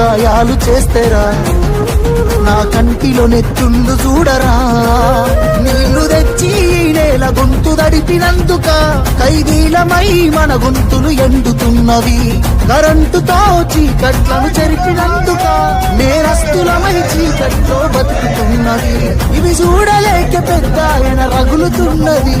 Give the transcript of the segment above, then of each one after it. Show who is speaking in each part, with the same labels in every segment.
Speaker 1: గాయాలు చేస్తేరా. నా కంటిలో నెత్తుండు చూడరా. నీళ్ళు తెచ్చి నేల గొంతు దడిపినందుక ఖైదీలమై మన గొంతులు ఎండుతున్నవి. కరెంటుతో చీకట్లను చెరిపినందుక నేరస్తులమై చీకట్లో బతుకుతున్నది. ఇవి చూడలేక పెద్ద ఆయన రగులుతున్నది.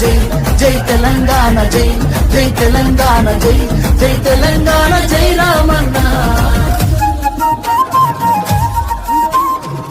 Speaker 1: జై జై తెలంగాణ జై జై తెలంగాణ జై జై తెలంగాణ జై రామన్నా.